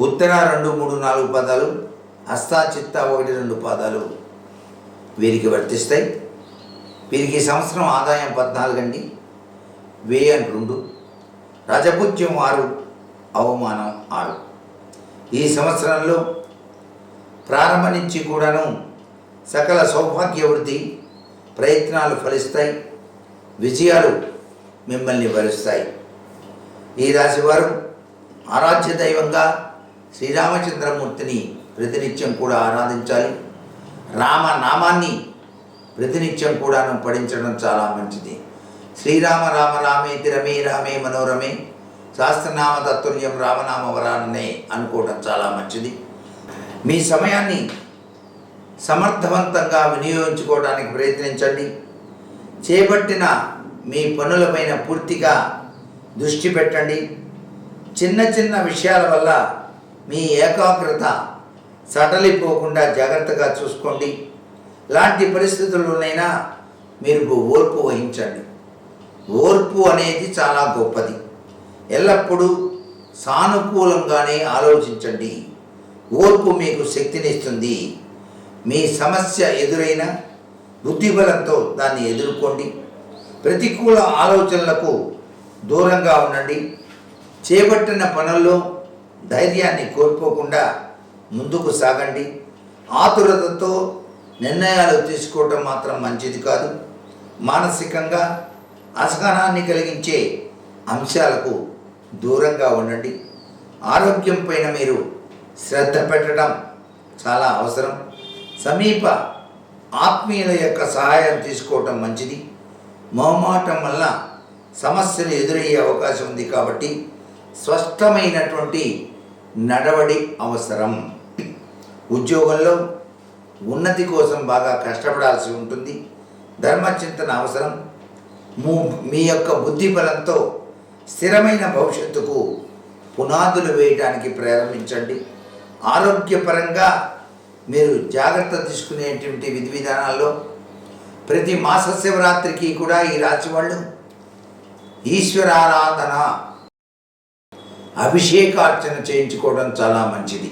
ఉత్తర రెండు మూడు నాలుగు పదాలు హస్తా చిత్త ఒకటి రెండు పాదాలు వీరికి వర్తిస్తాయి. వీరికి ఈ సంవత్సరం ఆదాయం పద్నాలుగు అండి. వ్యయం రెండు. రజపుత్యం ఆరు అవమానం ఆరు. ఈ సంవత్సరంలో ప్రారంభ నుంచి కూడాను సకల సౌభాగ్య వృద్ధి ప్రయత్నాలు ఫలిస్తాయి. విజయాలు మిమ్మల్ని భరిస్తాయి ఈ రాశివారు ఆరాధ్య దైవంగా శ్రీరామచంద్రమూర్తిని ప్రతినిత్యం కూడా ఆరాధించాలి. రామ నామాన్ని ప్రతినిత్యం కూడాను పఠించడం చాలా మంచిది. శ్రీరామ రామ రామేతి రమే రామే మనోరమే శాస్త్రనామ తత్తుల్యం రామనామ వరాన్నే అనుకోవడం చాలా మంచిది. మీ సమయాన్ని సమర్థవంతంగా వినియోగించుకోవడానికి ప్రయత్నించండి. చేపట్టిన మీ పనులపైన పూర్తిగా దృష్టి పెట్టండి. చిన్న చిన్న విషయాల వల్ల మీ ఏకాగ్రత సడలిపోకుండా జాగ్రత్తగా చూసుకోండి. లాంటి పరిస్థితుల్లోనైనా మీరు ఓర్పు వహించండి. ఓర్పు అనేది చాలా గొప్పది. ఎల్లప్పుడూ సానుకూలంగానే ఆలోచించండి. ఓర్పు మీకు శక్తినిస్తుంది. మీ సమస్య ఎదురైన బుద్ధిబలంతో దాన్ని ఎదుర్కోండి. ప్రతికూల ఆలోచనలకు దూరంగా ఉండండి. చేపట్టిన పనుల్లో ధైర్యాన్ని కోల్పోకుండా ముందుకు సాగండి. ఆతురతతో నిర్ణయాలు తీసుకోవటం మాత్రం మంచిది కాదు. మానసికంగా అసహనాన్ని కలిగించే అంశాలకు దూరంగా ఉండండి. ఆరోగ్యం పైన మీరు శ్రద్ధ పెట్టడం చాలా అవసరం. సమీప ఆత్మీయుల యొక్క సహాయం తీసుకోవటం మంచిది. మొహమాటం వల్ల సమస్యలు ఎదురయ్యే అవకాశం ఉంది కాబట్టి స్పష్టమైనటువంటి నడవడి అవసరం. ఉద్యోగంలో ఉన్నతి కోసం బాగా కష్టపడాల్సి ఉంటుంది. ధర్మచింతన అవసరం. మీ యొక్క బుద్ధి బలంతో స్థిరమైన భవిష్యత్తుకు పునాదులు వేయడానికి ప్రారంభించండి. ఆరోగ్యపరంగా మీరు జాగ్రత్త తీసుకునేటువంటి విధి విధానాల్లో ప్రతి మాస శివరాత్రికి కూడా ఈ రాశి వాళ్ళు ఈశ్వరారాధన అభిషేకార్చన చేయించుకోవడం చాలా మంచిది.